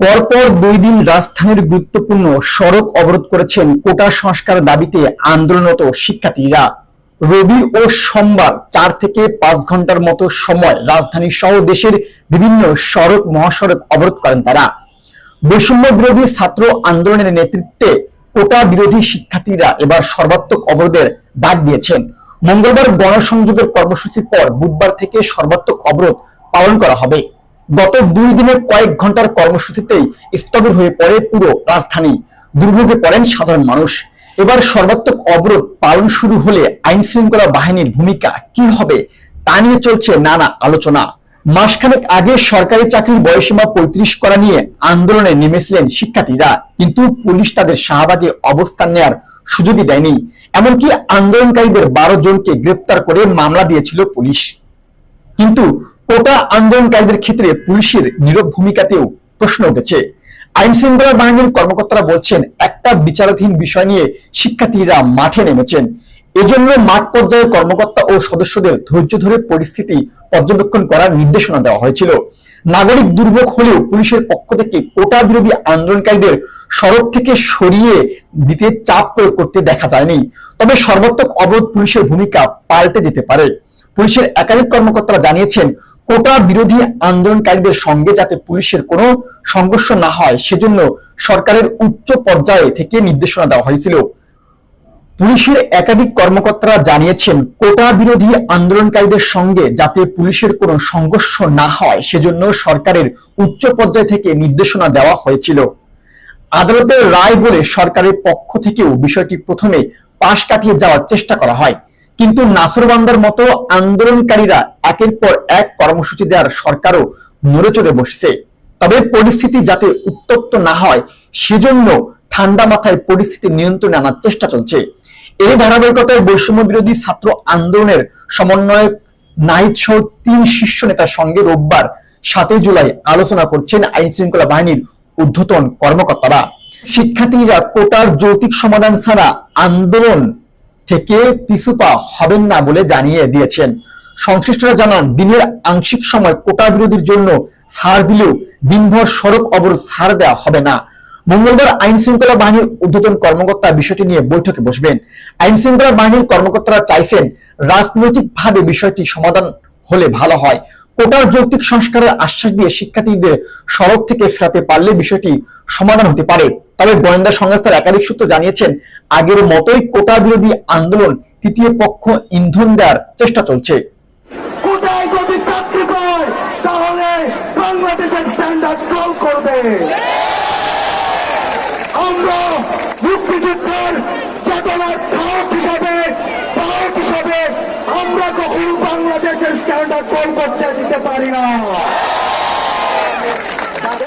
পরপর দুই দিন রাজধানীর গুরুত্বপূর্ণ সড়ক অবরোধ করেছেন কোটা সংস্কার দাবিতে আন্দোলনরত শিক্ষার্থীরা। রবি ও সোমবার চার থেকে পাঁচ ঘণ্টার মতো সময় রাজধানী সহ দেশের বিভিন্ন সড়ক মহাসড়ক অবরোধ করেন তারা। বৈষম্য বিরোধী ছাত্র আন্দোলনের নেতৃত্বে কোটা বিরোধী শিক্ষার্থীরা এবার সর্বাত্মক অবরোধের ডাক দিয়েছেন। মঙ্গলবার গণসংযোগের কর্মসূচির পর বুধবার থেকে সর্বাত্মক অবরোধ পালন করা হবে। গত দুই দিনের কয়েক ঘণ্টার কর্মসূচিতেই স্থবির হয়ে পড়ে পুরো রাজধানী। দুর্ভোগে পড়েন সাধারণ মানুষ। এবার সর্বাত্মক অবরোধ পালন শুরু হলে আইন শৃঙ্খলা বাহিনীর ভূমিকা কি হবে তা নিয়ে চলছে নানা আলোচনা। মাসখানেক আগে সরকারি চাকরির বয়সীমা পঁয়ত্রিশ করা নিয়ে আন্দোলনে নেমেছিলেন শিক্ষার্থীরা। কিন্তু পুলিশ তাদের শাহবাগে অবস্থান নেয়ার সুযোগই দেয়নি। এমনকি আন্দোলনকারীদের বারো জনকে গ্রেপ্তার করে মামলা দিয়েছিল পুলিশ। কিন্তু কোটা আন্দোলনকারীদের ক্ষেত্রে পুলিশের নীরব ভূমিকাতেও প্রশ্ন উঠেছে। আইন শৃঙ্খলা বাহিনীর কর্মকর্তারা বলছেন, একটা বিচারাধীন বিষয় নিয়ে শিক্ষার্থীরা মাঠে নেমেছেন। এজন্য মাঠ পর্যায়ে কর্মকর্তা ও সদস্যদের ধৈর্য ধরে পরিস্থিতি পর্যবেক্ষণ করার নির্দেশনা দেওয়া হয়েছিল। নাগরিক দুর্ভোগ হলেও পুলিশের পক্ষ থেকে কোটা বিরোধী আন্দোলনকারীদের সড়ক থেকে সরিয়ে দিতে চাপ প্রয়োগ করতে দেখা যায়নি। তবে সর্বাত্মক অবরোধ পুলিশের ভূমিকা পাল্টে যেতে পারে। পুলিশের একাধিক কর্মকর্তারা জানিয়েছেন, কোটা বিরোধী আন্দোলনকারীদের সঙ্গে যাতে পুলিশের কোনো সংঘর্ষ না হয়, সেজন্য সরকারের উচ্চ পর্যায়ে থেকে নির্দেশনা দেওয়া হয়েছিল। পুলিশের একাধিক কর্মকর্তারা জানিয়েছেন, কোটা বিরোধী আন্দোলনকারীদের সঙ্গে যাতে পুলিশের কোনো সংঘর্ষ না হয়, সেজন্য সরকারের উচ্চ পর্যায় থেকে নির্দেশনা দেওয়া হয়েছিল। আদালতের রায় বলে সরকারের পক্ষ থেকেও বিষয়টি প্রথমে পাশ কাটিয়ে যাওয়ার চেষ্টা করা হয়। কিন্তু নাসরবান্দার মতো আন্দোলনকারীরা একের পর এক কর্মসূচি দেওয়ার সরকারও নড়ে চড়ে বসেছে। তবে পরিস্থিতি যাতে উত্তপ্ত না হয়, সেজন্য ঠান্ডা মাথায় পরিস্থিতি নিয়ন্ত্রণে আনার চেষ্টা চলছে। এই ধারাবাহিকতায় বৈষম্য বিরোধী ছাত্র আন্দোলনের সমন্বয়ক নাহিদ সহ তিন শীর্ষ নেতার সঙ্গে রোববার সাতই জুলাই আলোচনা করছেন আইন শৃঙ্খলা বাহিনীর ঊর্ধ্বতন কর্মকর্তারা। শিক্ষার্থীরা কোটার যৌতিক সমাধান ছাড়া আন্দোলন থেকে পিছুপা হবেন না বলে জানিয়ে দিয়েছেন। সংশ্লিষ্টরা জানান, দিনের আংশিক সময় কোটা বিরোধীর জন্য ছাড় দিলেও দিনভর সড়ক অবরোধ ছাড় দেওয়া হবে না। মঙ্গলবার আইন শৃঙ্খলা বাহিনীর ঊর্ধ্বতন কর্মকর্তা বিষয়টি নিয়ে বৈঠকে বসবেন। আইন শৃঙ্খলা বাহিনীর কর্মকর্তারা চাইছেন রাজনৈতিকভাবে বিষয়টি সমাধান হলে ভালো হয়। কোটার যৌক্তিক সংস্কারের আশ্বাস দিয়ে শিক্ষার্থীদের সড়ক থেকে ফেরাতে পারলে বিষয়টি সমাধান হতে পারে। তবে গোয়েন্দা সংস্থার একাধিক সূত্র জানিয়েছেন, আগের মতোই কোটা বিরোধী আন্দোলন তৃতীয় পক্ষ ইন্ধন দেওয়ার চেষ্টা চলছে। আমরা মুক্তিযুদ্ধের চেতনার ধারক হিসাবে বাহক হিসাবে বাংলাদেশের স্ট্যান্ডার্ড কল করতে দিতে পারি না।